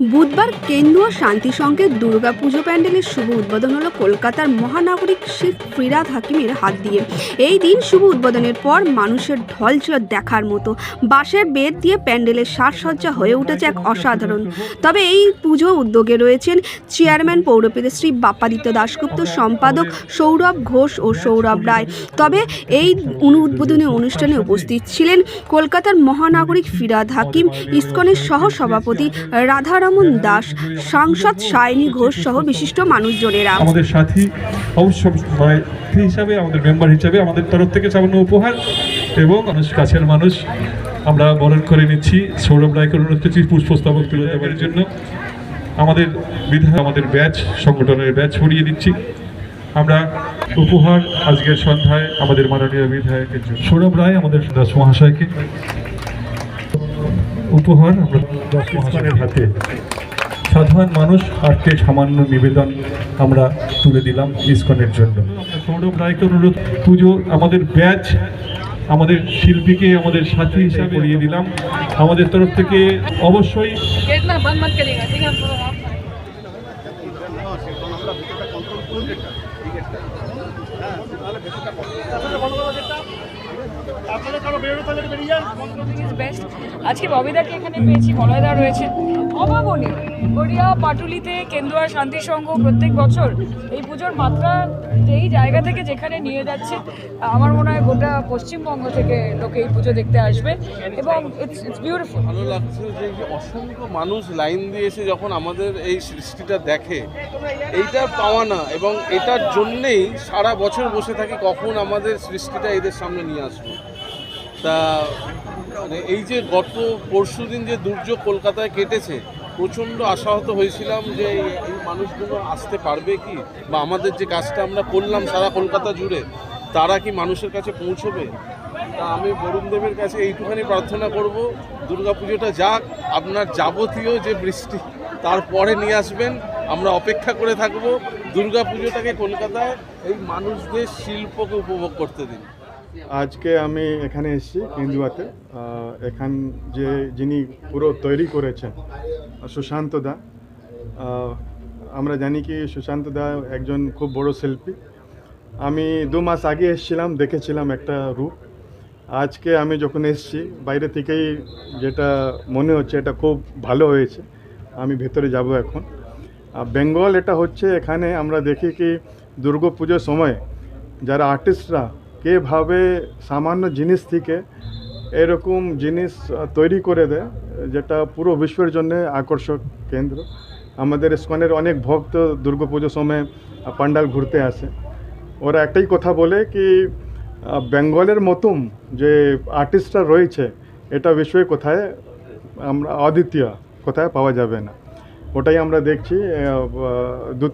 বুধবার কেন্দ্রীয় শান্তি সংঘের দুর্গাপুজো প্যান্ডেলের শুভ উদ্বোধন হলো কলকাতার মহানাগরিক শেখ ফিরাদ হাকিমের হাত দিয়ে। এই দিন শুভ উদ্বোধনের পর মানুষের ঢল ছিল দেখার মতো। বাঁশের বেদ দিয়ে প্যান্ডেলের সাজসজ্জা হয়ে উঠেছে এক অসাধারণ। তবে এই পুজো উদ্যোগে রয়েছেন চেয়ারম্যান পৌরপিতা শ্রী বাপ্পাদিত্য দাশগুপ্ত, সম্পাদক সৌরভ ঘোষ ও সৌরভ রায়। তবে এই অনু উদ্বোধনী অনুষ্ঠানে উপস্থিত ছিলেন কলকাতার মহানাগরিক ফিরাদ হাকিম, ইস্কনের সহ সভাপতি রাধারামন দাস, সাংসদ সায়নী ঘোষ সহ বিশিষ্ট মানুষজনেরা। আমাদের সাথী, অবশ্য হিসাবে, আমাদের মেম্বার হিসাবে আমাদের তরফ থেকে সামান্য উপহার এবং মানুষ, কাছের মানুষ আমরা বরণ করে নিচ্ছি সৌরভ রায়কে অনুরোধ করছি পুষ্পস্তবক তুলে দেওয়ার জন্য। আমাদের বিধায় আমাদের ব্যাচ, সংগঠনের ব্যাচ ছড়িয়ে দিচ্ছি। আমরা উপহার আজকের সন্ধ্যায় আমাদের মাননীয় বিধায়কের জন্য। সৌরভ রায়, আমাদের দাস মহাশয়কে উপহার আমরা হাতে। সাধারণ মানুষ আর্থে সামান্য নিবেদন আমরা তুলে দিলাম ইস্কনের জন্য। সৌরভ রায়কে অনুরোধ, পুজো আমাদের ব্যাচ, আমাদের শিল্পীকে আমাদের সাথী হিসাবে করিয়ে দিলাম। আমাদের তরফ থেকে অবশ্যই ঠিক আছে আজকে ববিদাকে এখানে পেয়েছি মলয়দা রয়েছে। অভাবনীয়। গড়িয়া পাটুলিতে কেন্দুয়া শান্তি সংঘ প্রত্যেক বছর এই পুজোর মাত্রা যেই জায়গা থেকে যেখানে নিয়ে যাচ্ছে আমার মনে হয় গোটা পশ্চিমবঙ্গ থেকে লোকে এই পুজো দেখতে আসবে। এবং ইটস ইটস বিউটিফুল ভালো লাগছে যে অসংখ্য মানুষ লাইন দিয়ে এসে যখন আমাদের এই সৃষ্টিটা দেখে এইটা পাওয়া না। এবং এটার জন্যেই সারা বছর বসে থাকি কখন আমাদের সৃষ্টিটা এদের সামনে নিয়ে আসবে। তা মানে এই যে গত পরশু দিন যে দুর্যোগ কলকাতায় কেটেছে, প্রচণ্ড আশাহত হয়েছিলাম যে এই মানুষগুলো আসতে পারবে কি? বা আমাদের যে কাজটা আমরা করলাম সারা কলকাতা জুড়ে, তারা কি মানুষের কাছে পৌঁছবে? তা আমি বরুণ দেবের কাছে এইটুখানি প্রার্থনা করব, দুর্গাপুজোটা যাক, আপনার যাবতীয় যে বৃষ্টি, তারপরে নিয়ে আসবেন, আমরা অপেক্ষা করে থাকব, দুর্গাপুজোটাকে কলকাতায় এই মানুষদের শিল্পকে উপভোগ করতে দিন। আজকে আমি এখানে এসেছি কেন্দুয়াতে। আহ, এখান যে যিনি পুরো তৈরি করেছেন সুশান্ত দা। আমরা জানি কি সুশান্ত দা একজন খুব বড় শিল্পী। আমি দু মাস আগে এসেছিলাম দেখেছিলাম একটা রূপ। আজকে আমি যখন এসেছি বাইরে থেকেই যেটা মনে হচ্ছে এটা খুব ভালো হয়েছে আমি ভেতরে যাব এখন। বেঙ্গল এটা হচ্ছে এখানে আমরা দেখি কি দুর্গা পুজোর সময় যারা আর্টিস্টরা কীভাবে সামান্য জিনিস থেকে এরকম জিনিস তৈরি করে দেয়, যেটা পুরো বিশ্বের জন্য আকর্ষক কেন্দ্র। আমাদের ইস্কনের অনেক ভক্ত দুর্গা পুজোর সময় পান্ডাল ঘুরতে আসে। ওরা একটাই কথা বলে কি বেঙ্গলের মতন যে আর্টিস্টরা রয়েছে, এটা বিশ্বে কোথায় আমরা অদ্বিতীয় কোথায় পাওয়া যাবে না। ওটাই আমরা দেখছি দু